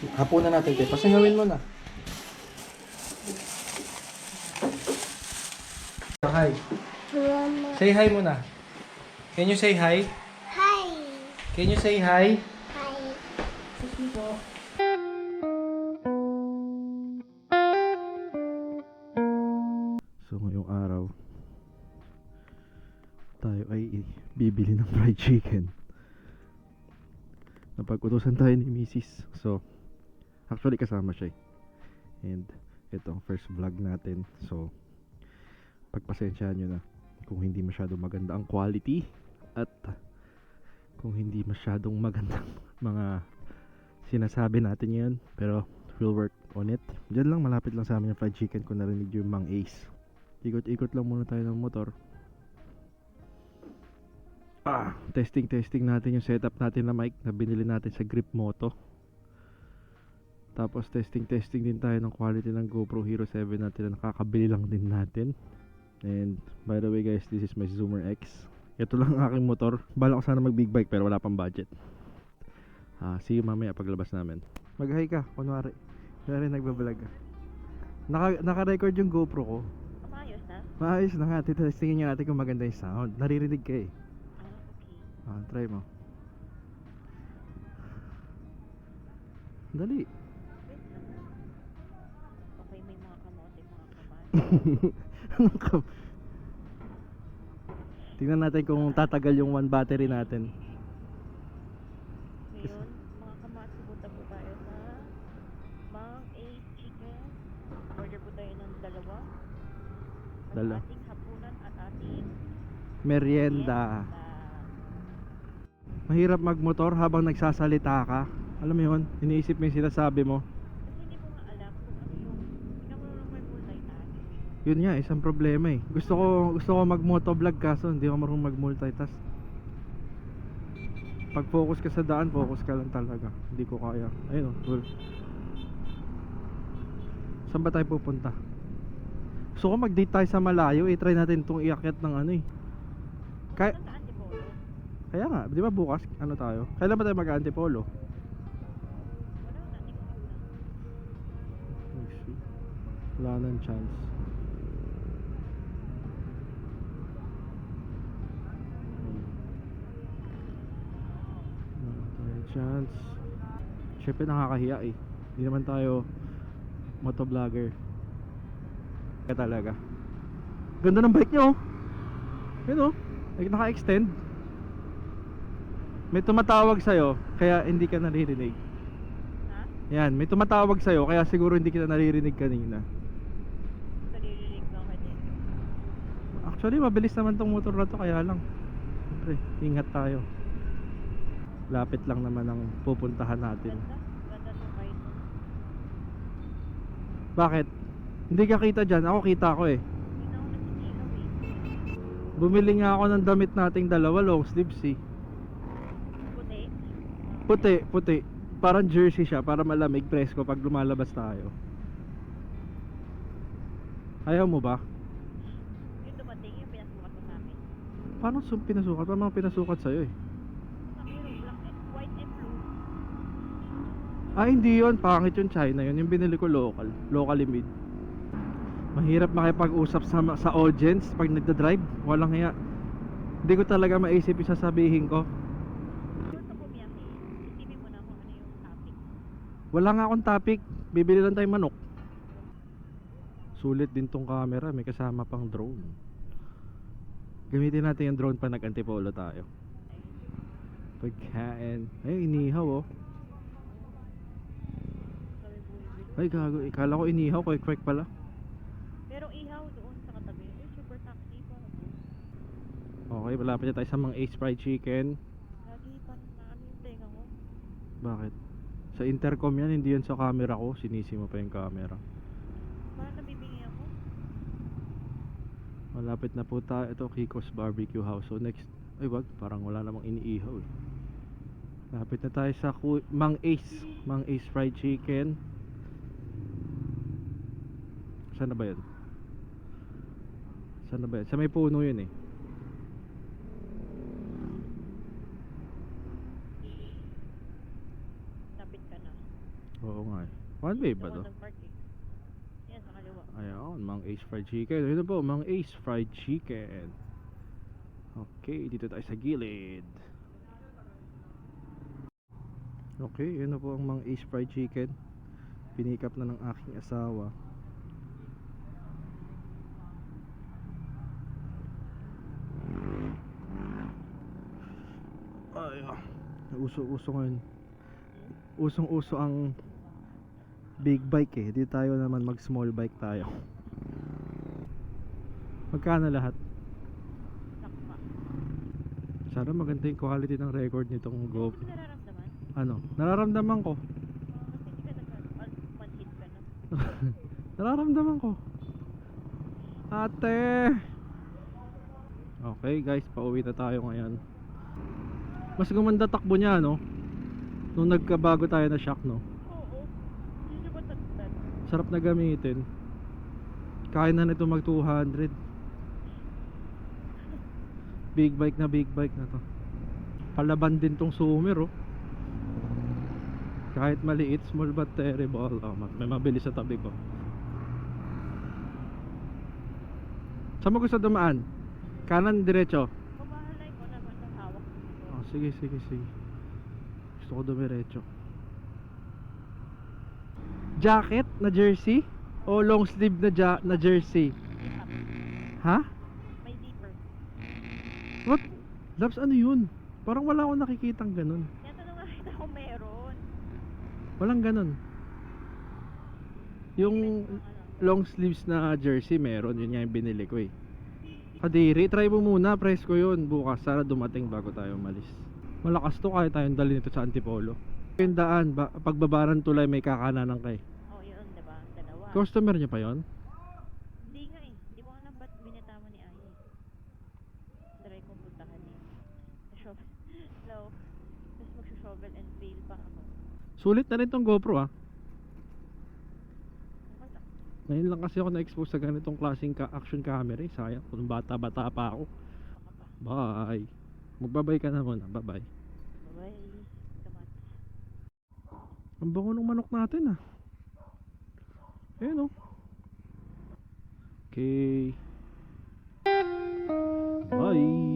Hapunan natin, te. Pasingawin mo na. Hi. Mama. Say hi muna. Can you say hi? Hi. Can you say hi? Hi. So ngayong araw tayo ay bibili ng fried chicken. Napag-utusan tayo ni Mrs. So actually kasama siya eh. And ito ang first vlog natin. So pagpasensyahan nyo na kung hindi masyadong maganda ang quality at kung hindi masyadong magandang mga sinasabi natin ngayon pero we'll work on it. Diyan lang malapit lang sa amin yung fried chicken ko narinig yung Mang Ace. Ikot-ikot lang muna tayo ng motor. Ah, testing testing natin yung setup natin na mic na binili natin sa Grip Moto. Tapos testing testing din tayo ng quality ng GoPro Hero 7 natin na nakakabili lang din natin. And by the way guys, this is my Zoomer X. Ito lang ang aking motor. Bala ko sana mag big bike pero wala pang budget. Ah, see you mamaya paglabas namin. Mag-hi ka, kunwari. Kunwari nagbablog ka. Naka, naka-record yung GoPro ko. Maayos na? Maayos na nga, titestingin nga natin kung maganda yung sound. Naririnig ka eh. Ah, okay. Ah, try mo. Dali. Tingnan natin kung tatagal yung one battery natin. Ngayon, mga pupunta po tayo sa Mang A Chicken. Order po tayo ng dalawa. At Dala. ating hapunan at ating Merienda. merienda. Mahirap magmotor habang nagsasalita ka. Alam mo yun, iniisip mo yung sinasabi mo. Kasi hindi ko nga alam kung ano yung, tingnan mo naman may multitask. Yun nga, isang problema eh. Gusto ko gusto ko mag-motovlog kaso hindi ako marunong mag-multitask. Pag focus ka sa daan, focus ka lang talaga. Hindi ko kaya. Ayun oh, cool. Saan ba tayo pupunta? Gusto ko mag-date tayo sa malayo, eh try natin itong iakyat ng ano eh. Kaya, Antipolo? kaya nga, di ba bukas, ano tayo? Kailan ba tayo. Next week. Wala nang chance. Wala tayong chance. Siyempre nakakahiya eh. Hindi naman tayo motovlogger. Kaya talaga. Ganda ng bike nyo. oh. Yun oh. Like, Naka-extend. May tumatawag sa'yo, kaya hindi ka naririnig. Ha? Yan, may tumatawag sa'yo kaya siguro hindi kita naririnig kanina. Naririnig lang ka din. Actually, mabilis naman tong motor na to kaya lang. Siyempre, ingat tayo. Lapit lang naman ang pupuntahan natin. Bakit? Hindi ka kita dyan, ako kita ko eh. eh. Bumili nga ako ng damit nating dalawa, long sleeves eh. Puti. Puti, puti. Parang jersey siya, para malamig presko pag lumalabas tayo. Ayaw mo ba? Yung dumating, yung pinasukat mo sa amin. Paano pinasukat? Paano pinasukat sa'yo eh? Sabi yung black and white and blue. Ah, hindi yun. Pangit yung China yun. Yung binili ko local. Locally made. Mahirap makipag-usap sa, sa audience pag nagda-drive. Walang hiya. Hindi ko talaga maisip yung sasabihin ko. Wala nga akong topic. Bibili lang tayong manok. Sulit din tong camera. May kasama pang drone. Gamitin natin yung drone pa nag-antipolo tayo. Pagkain. Ay, inihaw oh. Sabi po yung Ay, gago. Ikala ko inihaw. Quick, quick pala. Pero ihaw doon sa katabi. Uy, super taxi pa. Okay, malapit na tayo sa mga Ace Fried Chicken. Lagi pa na ano yung tenga ko. Bakit? Sa intercom yan, hindi yan sa camera ko. Sinisi mo pa yung camera. Parang nabibingi ako. Malapit na po tayo. Ito, Kiko's Barbecue House. So next, ay wag, parang wala namang iniihaw eh. Malapit na tayo sa Mang Ace. Mang Ace Fried Chicken. Saan na ba yan? Saan na ba yan? Sa may puno yun eh. Lapit ka na. Oo nga eh. One way ba to? Yan, sa kaliwa. Ayun, Mang Ace Fried Chicken. Ito po, Mang Ace Fried Chicken. Okay, dito tayo sa gilid. Okay, yun na po ang Mang Ace Fried Chicken. Pinikap na ng aking asawa. Ay, ah. uso-uso ngayon. Usong-uso ang big bike eh. Di tayo naman mag small bike tayo. Magkano lahat? Sana maganda yung quality ng record nitong Hindi Go. mo nararamdaman? Ano? Nararamdaman ko. Nararamdaman ko. Ate! Okay guys, pauwi na tayo ngayon. Mas gumanda takbo niya, no? Nung nagkabago tayo na shock, no? Oo. Hindi ba tatad? Sarap na gamitin. Kaya na nito mag 200. Big bike na big bike na to. Palaban din tong Sumer, oh. Kahit maliit, small but terrible. Oh, ma- may mabilis sa tabi ko. Saan mo gusto dumaan? Kanan, diretso? Pamahalay ko naman ang hawak dito. Oh, sige, sige, sige. Gusto ko dumiretso. Jacket na jersey? O long sleeve na, ja- na jersey? Ha? May zipper. What? Labs, ano yun? Parang wala akong nakikitang ganun. Yan tanong nga kita kung meron. Walang ganun. Yung long sleeves na jersey meron, yun nga yung binili ko eh. Kadiri, try mo muna, press ko yun bukas. Sana dumating bago tayo umalis. Malakas to kaya tayong dali nito sa Antipolo. Yung daan, ba, pagbabaran tulay may kakananan kay. Oh, yun, diba? Dalawa. Customer niya pa yon? Hindi nga eh. Hindi ko alam ba't binitama ni Ay. Try ko puntahan eh. Shovel. Hello. Tapos mag-shovel and fail pa ako. Sulit na rin tong GoPro ah. Ngayon lang kasi ako na-expose sa ganitong klaseng ka action camera eh. Sayang, kung bata-bata pa ako. Bye. Magbabay ka na muna. Bye-bye. Bye-bye. Ang bango ng manok natin ah. Ayun oh. Okay. Bye.